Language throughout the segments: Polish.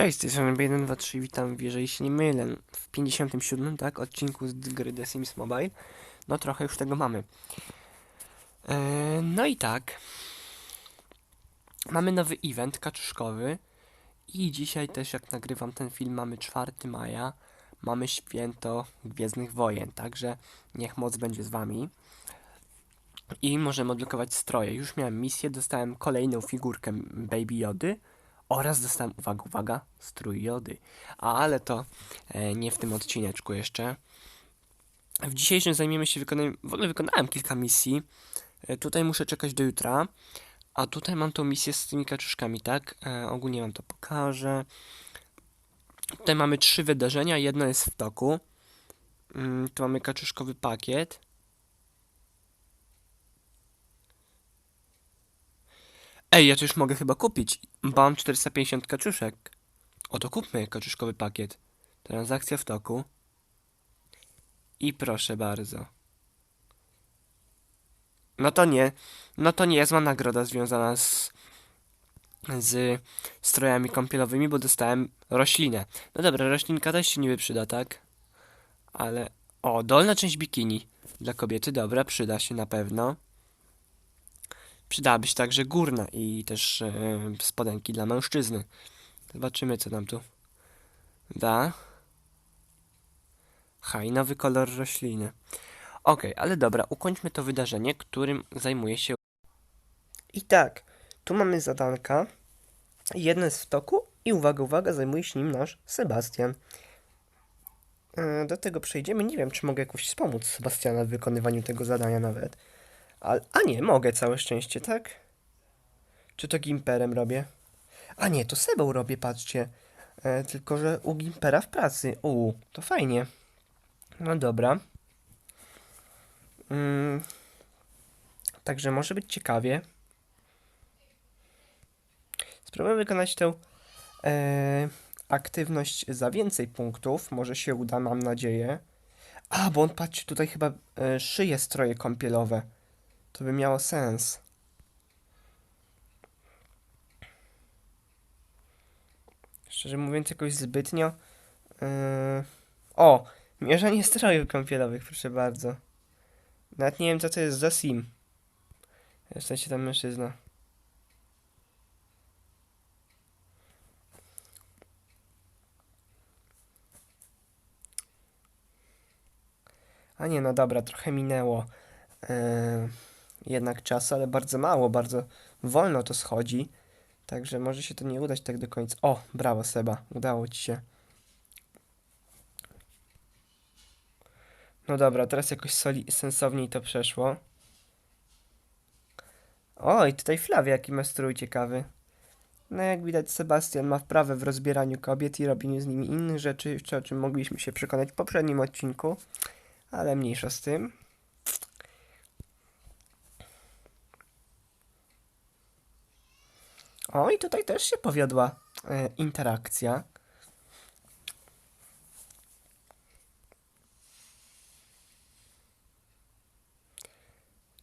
Cześć, z tej strony 1, 2, 3, witam, jeżeli się nie mylę, w 57, tak, odcinku z gry The Sims Mobile. No trochę już tego mamy. Eee, no i tak. Mamy nowy event kaczuszkowy i dzisiaj też jak nagrywam ten film mamy 4 maja. Mamy święto Gwiezdnych Wojen, także niech moc będzie z wami. I możemy odblokować stroje. Już miałem misję, dostałem kolejną figurkę Baby Jody oraz dostałem, uwaga, uwaga, strój Jody. Ale to e, nie w tym odcineczku jeszcze. W dzisiejszym zajmiemy się wykonaniem, w ogóle wykonałem kilka misji. E, tutaj muszę czekać do jutra. A tutaj mam tą misję z tymi kaczuszkami, tak? E, ogólnie wam to pokażę. Tutaj mamy trzy wydarzenia, jedno jest w toku. Mm, tu mamy kaczuszkowy pakiet. Ej, ja to już mogę chyba kupić, bo mam 450 kaczuszek. Oto kupmy kaczuszkowy pakiet. Transakcja w toku. I proszę bardzo. No to nie, no to nie jest ma nagroda związana z, z strojami kąpielowymi, bo dostałem roślinę. No dobra, roślinka też się niby przyda, tak? Ale, o, dolna część bikini dla kobiety, dobra, przyda się na pewno. Przydałaby się także górna i też e, spodenki dla mężczyzny. Zobaczymy, co nam tu da. Haj, nowy kolor rośliny. Ok, ale dobra, ukończmy to wydarzenie, którym zajmuje się. I tak, tu mamy zadanka. Jedno jest w toku i uwaga, uwaga, zajmuje się nim nasz Sebastian. E, Do tego przejdziemy. Nie wiem, czy mogę jakoś wspomóc Sebastiana w wykonywaniu tego zadania nawet. A, a nie, mogę, całe szczęście, tak? Czy to Gimperem robię? A nie, to Sebą robię, patrzcie. E, tylko, że u Gimpera w pracy. U, to fajnie. No dobra. Mm, także może być ciekawie. Spróbuję wykonać tę e, aktywność za więcej punktów. Może się uda, mam nadzieję. A, bo on, patrzcie, tutaj chyba e, szyje stroje kąpielowe. To by miało sens. Szczerze mówiąc, jakoś zbytnio. Yy... O! Mierzenie strojów kąpielowych, proszę bardzo. Nawet nie wiem, co to jest za sim. W sensie tam mężczyzna. A nie, no dobra, trochę minęło. Yy jednak czasu, ale bardzo mało, bardzo wolno to schodzi. Także może się to nie udać tak do końca. O, brawo Seba, udało ci się. No dobra, teraz jakoś soli sensowniej to przeszło. O, i tutaj Flavia, jaki ma strój ciekawy. No jak widać Sebastian ma wprawę w rozbieraniu kobiet i robieniu z nimi innych rzeczy, o czym mogliśmy się przekonać w poprzednim odcinku. Ale mniejsza z tym. O, i tutaj też się powiodła e, interakcja.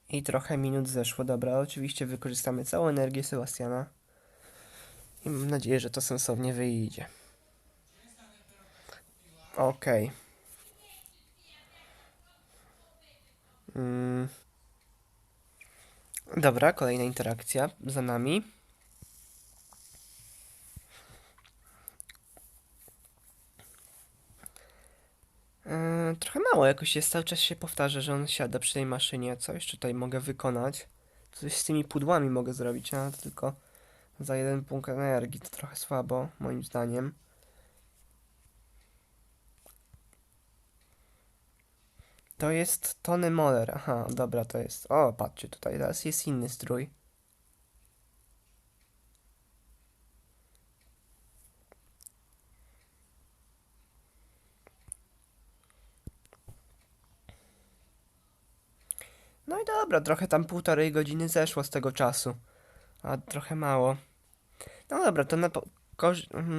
I trochę minut zeszło. Dobra, oczywiście wykorzystamy całą energię Sebastiana. I mam nadzieję, że to sensownie wyjdzie. Okej. Okay. Mm. Dobra, kolejna interakcja za nami. Yy, trochę mało jakoś jest, cały czas się powtarza, że on siada przy tej maszynie. Co jeszcze tutaj mogę wykonać? Coś z tymi pudłami mogę zrobić, a to tylko za jeden punkt energii. To trochę słabo, moim zdaniem. To jest Tony Moller. Aha, dobra, to jest. O, patrzcie, tutaj teraz jest inny strój. Dobra, trochę tam półtorej godziny zeszło z tego czasu. A trochę mało. No dobra, to na,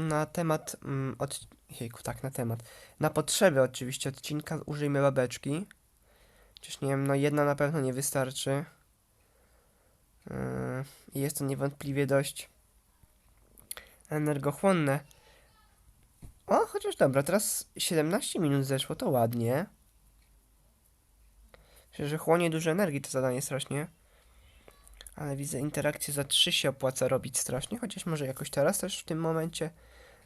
na temat mm, od... Jejku, tak, na temat. Na potrzeby oczywiście odcinka użyjmy babeczki. Chociaż nie wiem, no jedna na pewno nie wystarczy. Yy, jest to niewątpliwie dość energochłonne chociaż dobra, teraz 17 minut zeszło, to ładnie. Myślę, że chłonie dużo energii to zadanie strasznie. Ale widzę, interakcję za 3 się opłaca robić strasznie, chociaż może jakoś teraz też w tym momencie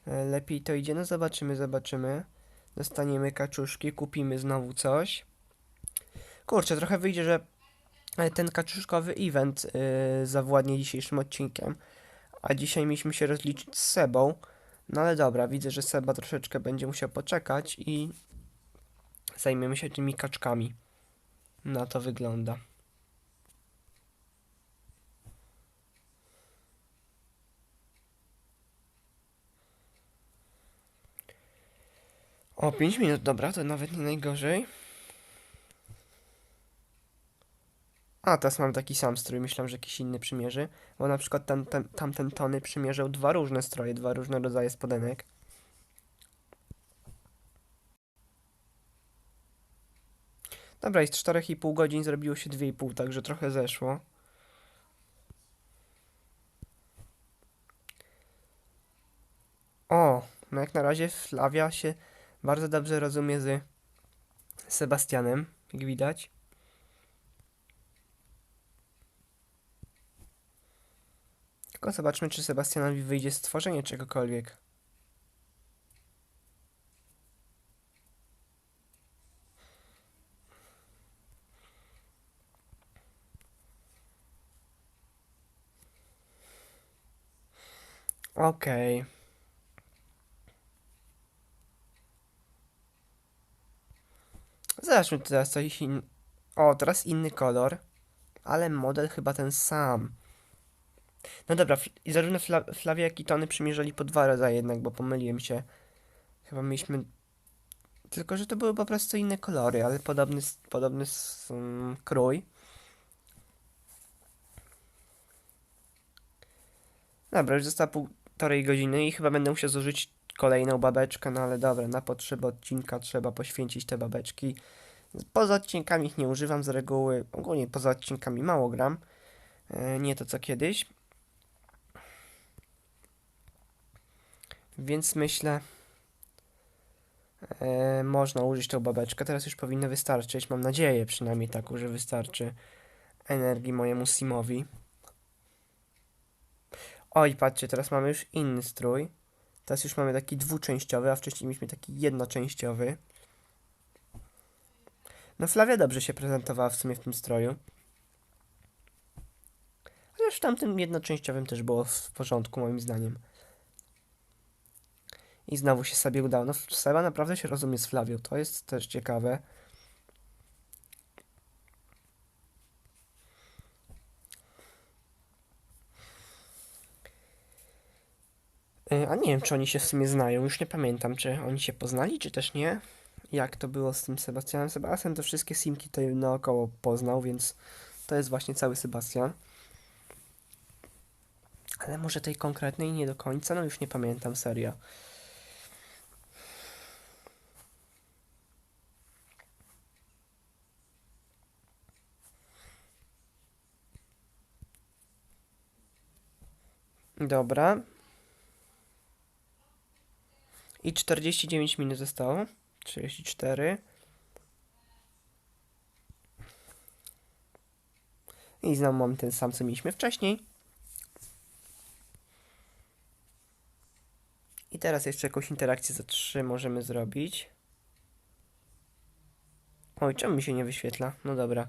e, lepiej to idzie. No zobaczymy, zobaczymy. Dostaniemy kaczuszki, kupimy znowu coś. Kurczę, trochę wyjdzie, że e, ten kaczuszkowy event yy, zawładnie dzisiejszym odcinkiem. A dzisiaj mieliśmy się rozliczyć z Sebą. No ale dobra, widzę, że Seba troszeczkę będzie musiał poczekać i zajmiemy się tymi kaczkami. Na to wygląda. O, 5 minut, dobra, to nawet nie najgorzej. A, teraz mam taki sam strój, myślałem, że jakiś inny przymierzy. Bo na przykład ten, ten, tamten Tony przymierzał dwa różne stroje, dwa różne rodzaje spodenek. Dobra, i z 4,5 godzin zrobiło się 2,5, także trochę zeszło. O, no jak na razie Flavia się bardzo dobrze rozumie z Sebastianem, jak widać. Tylko zobaczmy, czy Sebastianowi wyjdzie stworzenie czegokolwiek. Okej. Zobaczmy teraz coś in... O, teraz inny kolor. Ale model chyba ten sam. No dobra, i zarówno Fla Flavia, jak i Tony przymierzali po dwa razy jednak, bo pomyliłem się. Chyba mieliśmy... Tylko, że to były po prostu inne kolory, ale podobny, podobny mm, krój. Dobra, już została półtorej godziny i chyba będę musiał zużyć kolejną babeczkę, no ale dobra, na potrzeby odcinka trzeba poświęcić te babeczki. Poza odcinkami ich nie używam z reguły, ogólnie poza odcinkami mało gram. E, Nie to co kiedyś. Więc myślę, e, można użyć tą babeczkę. Teraz już powinno wystarczyć. Mam nadzieję przynajmniej taką, że wystarczy energii mojemu Simowi. Oj, patrzcie, teraz mamy już inny strój. Teraz już mamy taki dwuczęściowy, a wcześniej mieliśmy taki jednoczęściowy. No Flavia dobrze się prezentowała w sumie w tym stroju. Chociaż w tamtym jednoczęściowym też było w porządku moim zdaniem. I znowu się sobie udało. No Seba naprawdę się rozumie z Flawią, to jest też ciekawe. A nie wiem, czy oni się w sumie znają, już nie pamiętam, czy oni się poznali, czy też nie. Jak to było z tym Sebastianem? Sebastian to wszystkie simki tutaj naokoło poznał, więc to jest właśnie cały Sebastian. Ale może tej konkretnej nie do końca, no już nie pamiętam, serio. Dobra. I 49 minut zostało. 34. I znowu mam ten sam, co mieliśmy wcześniej. I teraz jeszcze jakąś interakcję za 3 możemy zrobić. Oj, czemu mi się nie wyświetla? No dobra.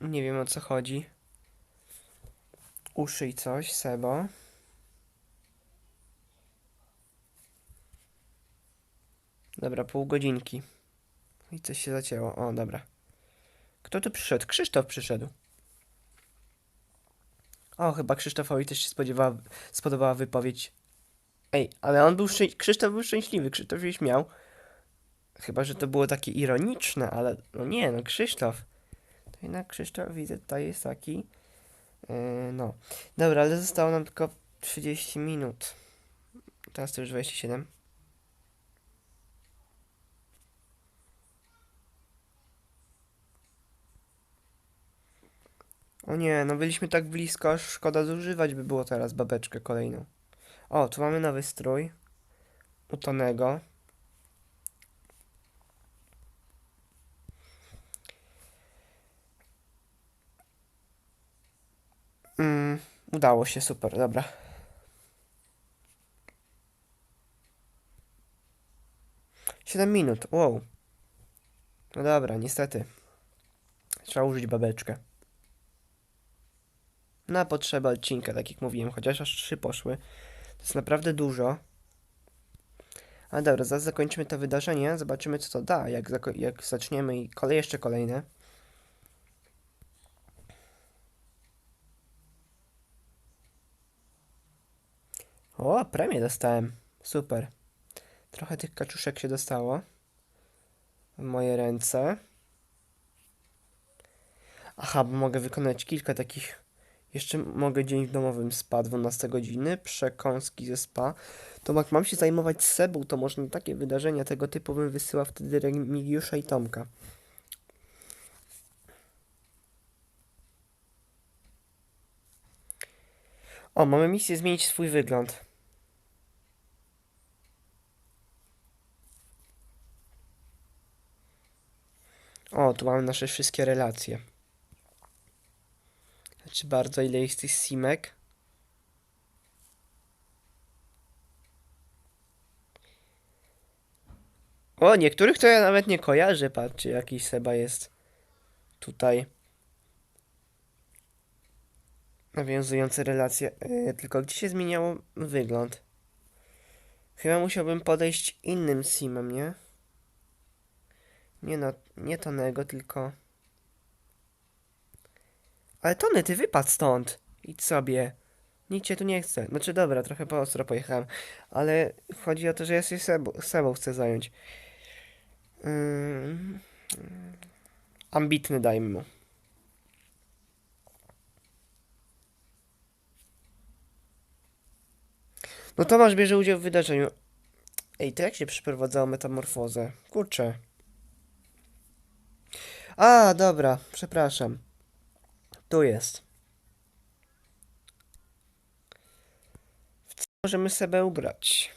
Nie wiem o co chodzi. Uszyj coś, Sebo. Dobra, pół godzinki. I coś się zacięło. O, dobra. Kto tu przyszedł? Krzysztof przyszedł. O, chyba Krzysztofowi też się spodziewała, spodobała wypowiedź. Ej, ale on był szczę- Krzysztof był szczęśliwy, Krzysztof się śmiał. Chyba, że to było takie ironiczne, ale no nie, no Krzysztof. To jednak Krzysztof widzę tutaj jest taki. Yy, no. Dobra, ale zostało nam tylko 30 minut. Teraz to już 27. O nie, no byliśmy tak blisko, aż szkoda zużywać by było teraz babeczkę kolejną. O, tu mamy nowy strój. Utonego. Mm, udało się, super, dobra. Siedem minut, wow. No dobra, niestety. Trzeba użyć babeczkę. Na potrzeby odcinka, tak jak mówiłem, chociaż aż trzy poszły. To jest naprawdę dużo. Ale dobra, zaraz zakończymy to wydarzenie, zobaczymy co to da, jak, jak zaczniemy i kolej jeszcze kolejne. O, premię dostałem. Super. Trochę tych kaczuszek się dostało. W moje ręce. Aha, bo mogę wykonać kilka takich. Jeszcze mogę dzień w domowym spa 12 godziny, przekąski ze spa. To jak mam się zajmować sebą, to można takie wydarzenia tego typu bym wysyłał wtedy Remigiusza i Tomka. O, mamy misję zmienić swój wygląd. O, tu mamy nasze wszystkie relacje. Znaczy bardzo, ile jest tych simek. O, niektórych to ja nawet nie kojarzę. Patrzcie, jakiś Seba jest tutaj. Nawiązujący relacje. Yy, tylko gdzie się zmieniało wygląd? Chyba musiałbym podejść innym simem, nie? Nie no, nie Tonego, tylko... Ale Tony, ty wypadł stąd. Idź sobie. Nic cię tu nie chce. Znaczy dobra, trochę po ostro pojechałem. Ale chodzi o to, że ja się sebą, sebą chcę zająć. Ambitny dajmy mu. No Tomasz bierze udział w wydarzeniu. Ej, to jak się przeprowadzało metamorfozę? Kurczę. A, dobra, przepraszam. Tu jest. W co możemy sobie ubrać?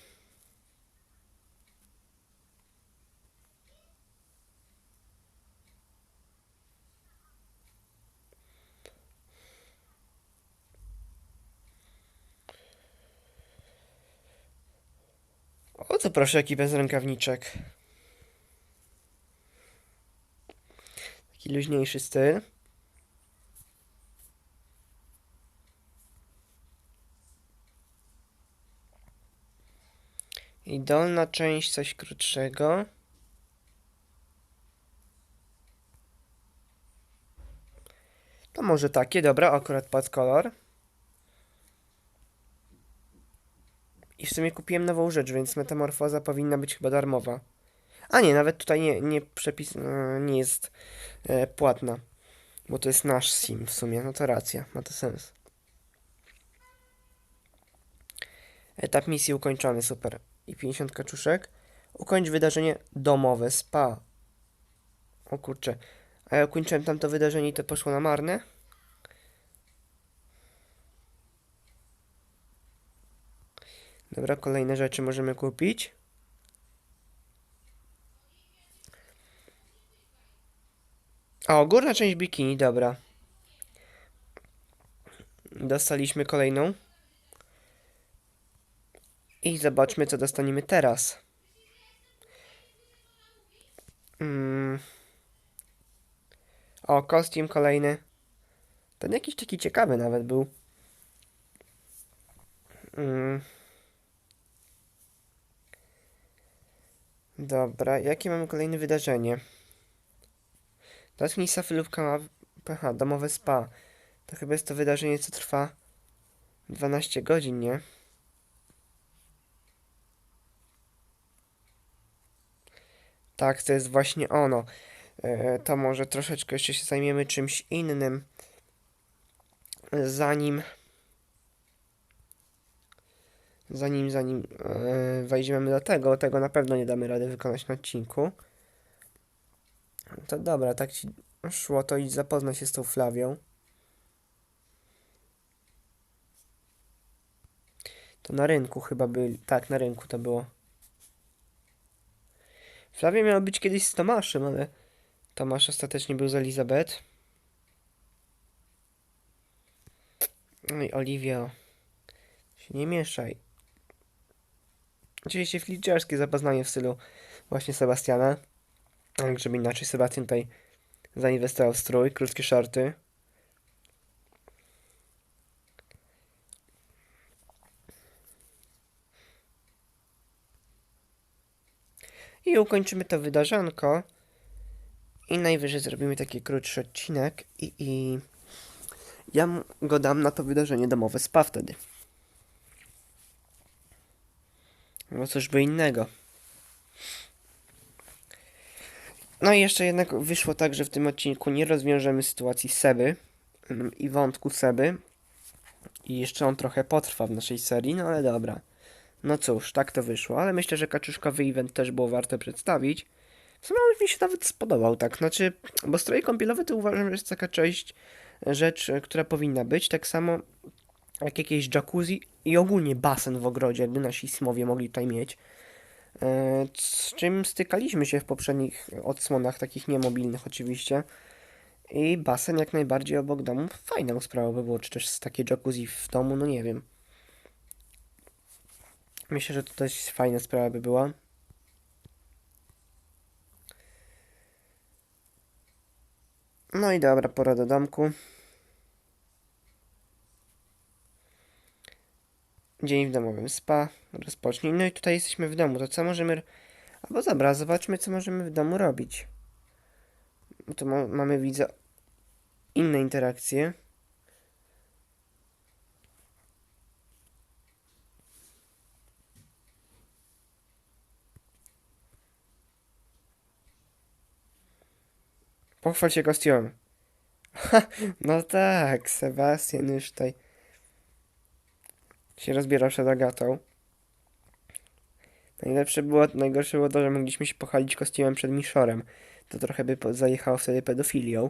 O, to proszę, jaki bez rękawniczek. Taki luźniejszy styl. I dolna część coś krótszego. To może takie, dobra, akurat pod kolor. I w sumie kupiłem nową rzecz, więc metamorfoza powinna być chyba darmowa. A nie, nawet tutaj nie, nie przepis, e, nie jest e, płatna. Bo to jest nasz sim w sumie, no to racja, ma to sens. Etap misji ukończony, super. I 50 kaczuszek. Ukończ wydarzenie domowe, spa. O kurczę. A ja ukończyłem tamto wydarzenie i to poszło na marne? Dobra, kolejne rzeczy możemy kupić. O, górna część bikini, dobra. Dostaliśmy kolejną. I zobaczmy, co dostaniemy teraz. Mm. O, kostium kolejny. Ten jakiś taki ciekawy nawet był. Mm. Dobra, jakie mamy kolejne wydarzenie? Dotknij Safy lub ma... Aha, domowe spa. To chyba jest to wydarzenie, co trwa 12 godzin, nie? Tak, to jest właśnie ono. E, to może troszeczkę jeszcze się zajmiemy czymś innym, zanim zanim, zanim e, wejdziemy do tego, tego na pewno nie damy rady wykonać na odcinku. To dobra, tak ci szło, to idź zapoznaj się z tą Flawią. To na rynku chyba byli. Tak, na rynku to było. Flavia miała być kiedyś z Tomaszem, ale Tomasz ostatecznie był z Elizabeth. Oj, Oliwio, się nie mieszaj. Oczywiście fliczerskie zapoznanie w stylu właśnie Sebastiana. Tak, żeby inaczej Sebastian tutaj zainwestował w strój, krótkie shorty. I ukończymy to wydarzonko. I najwyżej zrobimy taki krótszy odcinek i, i ja go dam na to wydarzenie domowe spa wtedy. No cóż by innego. No i jeszcze jednak wyszło tak, że w tym odcinku nie rozwiążemy sytuacji Seby mm, i wątku Seby. I jeszcze on trochę potrwa w naszej serii, no ale dobra. No cóż, tak to wyszło, ale myślę, że kaczuszkowy event też było warte przedstawić. W sumie mi się nawet spodobał, tak, znaczy, bo stroje kąpielowe to uważam, że jest taka część, rzecz, e, która powinna być, tak samo jak jakieś jacuzzi i ogólnie basen w ogrodzie, jakby nasi simowie mogli tutaj mieć. E, Z czym stykaliśmy się w poprzednich odsłonach, takich niemobilnych oczywiście. I basen jak najbardziej obok domu fajną sprawą by było, czy też takie jacuzzi w domu, no nie wiem. Myślę, że to też fajna sprawa by była. No i dobra, pora do domku. Dzień w domowym spa rozpocznij. No i tutaj jesteśmy w domu. To co możemy. Albo dobra, zobaczmy, co możemy w domu robić. Bo tu ma, mamy, widzę, inne interakcje. Pochwal się kostiumem. Ha, no tak, Sebastian już tutaj się rozbierał przed Agatą. Najlepsze było, najgorsze było to, że mogliśmy się pochwalić kostiumem przed Miszorem. To trochę by zajechało wtedy pedofilią.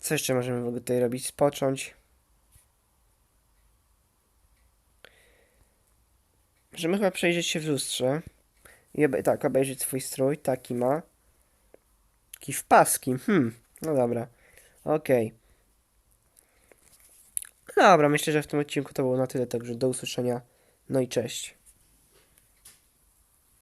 Co jeszcze możemy w ogóle tutaj robić? Spocząć. Możemy chyba przejrzeć się w lustrze. I obe- tak, obejrzeć swój strój. Taki ma. W paski. Hmm, no dobra. Okej. Dobra, myślę, że w tym odcinku to było na tyle, także do usłyszenia. No i cześć.